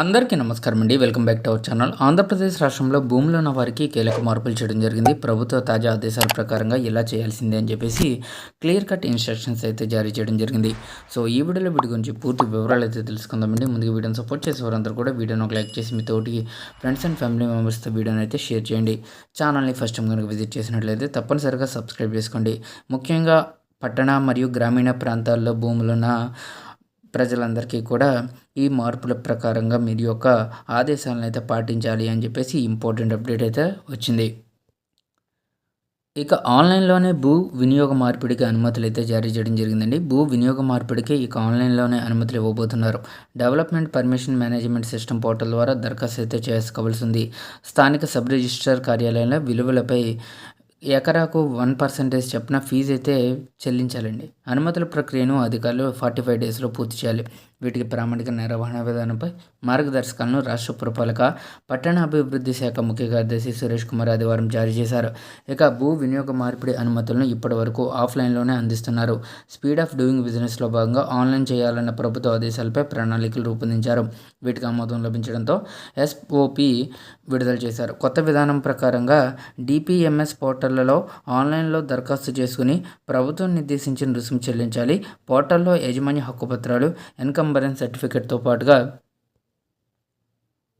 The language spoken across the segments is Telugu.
అందరికీ నమస్కారం అండి. Welcome back to our channel. Andhra Pradesh రాష్ట్రంలో భూములు ఉన్న వారికి కీలక మార్పులు చేయడం జరిగింది. ప్రభుత్వ తాజా ఆదేశాల ప్రకారంగా ఇలా చేయాల్సిందే అని చెప్పేసి క్లియర్ కట్ ఇన్స్ట్రక్షన్స్ అయితే జారీ చేయడం జరిగింది. సో ఈ వీడియోలో వీటి గురించి పూర్తి వివరాలు అయితే తెలుసుకుందామండి. ముందుగా వీడియోని సపోర్ట్ చేసే వారందరూ కూడా వీడియోని ఒక లైక్ చేసి మీ తోటి ఫ్రెండ్స్ అండ్ ఫ్యామిలీ మెంబర్స్తో వీడియోని అయితే షేర్ చేయండి. ఛానల్ని ఫస్ట్ టైం కనుక విజిట్ చేసినట్లయితే తప్పనిసరిగా సబ్స్క్రైబ్ చేసుకోండి. ముఖ్యంగా పట్టణ మరియు గ్రామీణ ప్రాంతాల్లో భూములున్న ప్రజలందరికీ కూడా ఈ మార్పుల ప్రకారంగా మీరు యొక్క ఆదేశాలను అయితే పాటించాలి అని చెప్పేసి ఇంపార్టెంట్ అప్డేట్ అయితే వచ్చింది. ఇక ఆన్లైన్లోనే భూ వినియోగ మార్పిడికి అనుమతులు అయితే జారీ చేయడం జరిగిందండి. భూ వినియోగ మార్పిడికి ఇక ఆన్లైన్లోనే అనుమతులు ఇవ్వబోతున్నారు. Development permission management system portal ద్వారా దరఖాస్తు అయితే చేసుకోవాల్సి ఉంది. స్థానిక సబ్ రిజిస్ట్రార్ కార్యాలయంలో విలువలపై ఎకరాకు వన్ పర్సెంటేజ్ చెప్పిన ఫీజు అయితే చెల్లించాలండి. అనుమతుల ప్రక్రియను అధికారులు ఫార్టీ ఫైవ్ డేస్లో పూర్తి చేయాలి. వీటికి ప్రామాణిక నిర్వహణ విధానంపై మార్గదర్శకాలను రాష్ట్ర పురపాలక పట్టణాభివృద్ధి శాఖ ముఖ్య కార్యదర్శి సురేష్ కుమార్ ఆదివారం జారీ చేశారు. ఇక భూ వినియోగ మార్పిడి అనుమతులను ఇప్పటి వరకు ఆఫ్లైన్లోనే అందిస్తున్నారు. స్పీడ్ ఆఫ్ డూయింగ్ బిజినెస్లో భాగంగా ఆన్లైన్ చేయాలన్న ప్రభుత్వ ఆదేశాలపై ప్రణాళికలు రూపొందించారు. వీటికి ఆమోదం లభించడంతో ఎస్ఓపి విడుదల చేశారు. కొత్త విధానం ప్రకారంగా డిపిఎంఎస్ పోర్టళ్ళలో ఆన్లైన్లో దరఖాస్తు చేసుకుని ప్రభుత్వం నిర్దేశించిన రుసుము చెల్లించాలి పోర్టల్లో యాజమాన్య హక్కు పత్రాలు ఎన్కంబరెన్స్ సర్టిఫికేట్తో పాటుగా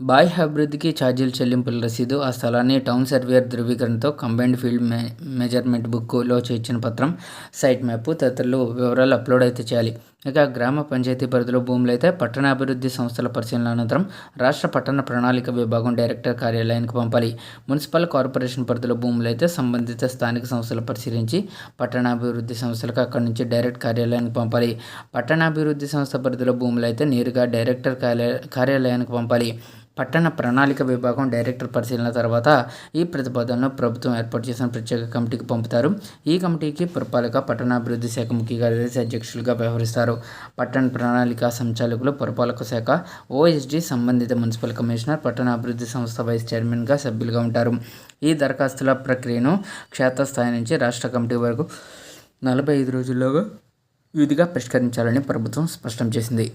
బాహ్య అభివృద్ధికి ఛార్జీలు చెల్లింపుల రసీదు ఆ స్థలాన్ని టౌన్ సర్వేయర్ ధృవీకరణతో కంబైన్డ్ ఫీల్డ్ మె మెజర్మెంట్ బుక్లో చేర్చిన పత్రం సైట్ మ్యాప్ తదితరులు వివరాలు అప్లోడ్ అయితే చేయాలి. ఇక గ్రామ పంచాయతీ పరిధిలో భూములు అయితే పట్టణాభివృద్ధి సంస్థల పరిశీలన అనంతరం రాష్ట్ర పట్టణ ప్రణాళిక విభాగం డైరెక్టర్ కార్యాలయానికి పంపాలి. మున్సిపల్ కార్పొరేషన్ పరిధిలో భూములు అయితే సంబంధిత స్థానిక సంస్థలు పరిశీలించి పట్టణాభివృద్ధి సంస్థలకు అక్కడి నుంచి డైరెక్ట్ కార్యాలయానికి పంపాలి. పట్టణాభివృద్ధి సంస్థ పరిధిలో భూములు అయితే నేరుగా డైరెక్టర్ కార్యాలయానికి పంపాలి. పట్టణ ప్రణాళిక విభాగం డైరెక్టర్ పరిశీలన తర్వాత ఈ ప్రతిపాదనను ప్రభుత్వం ఏర్పాటు చేసిన ప్రత్యేక కమిటీకి పంపుతారు. ఈ కమిటీకి పురపాలక పట్టణాభివృద్ధి శాఖ ముఖ్య కార్యదర్శి అధ్యక్షులుగా వ్యవహరిస్తారు. పట్టణ ప్రణాళిక సంచాలకులు పురపాలక శాఖ ఓఎస్డి సంబంధిత మున్సిపల్ కమిషనర్ పట్టణ అభివృద్ధి సంస్థ వైస్ చైర్మన్గా సభ్యులుగా ఉంటారు. ఈ దరఖాస్తుల ప్రక్రియను క్షేత్రస్థాయి నుంచి రాష్ట్ర కమిటీ వరకు నలభై ఐదు రోజుల్లోగా విధిగా పరిష్కరించాలని ప్రభుత్వం స్పష్టం చేసింది.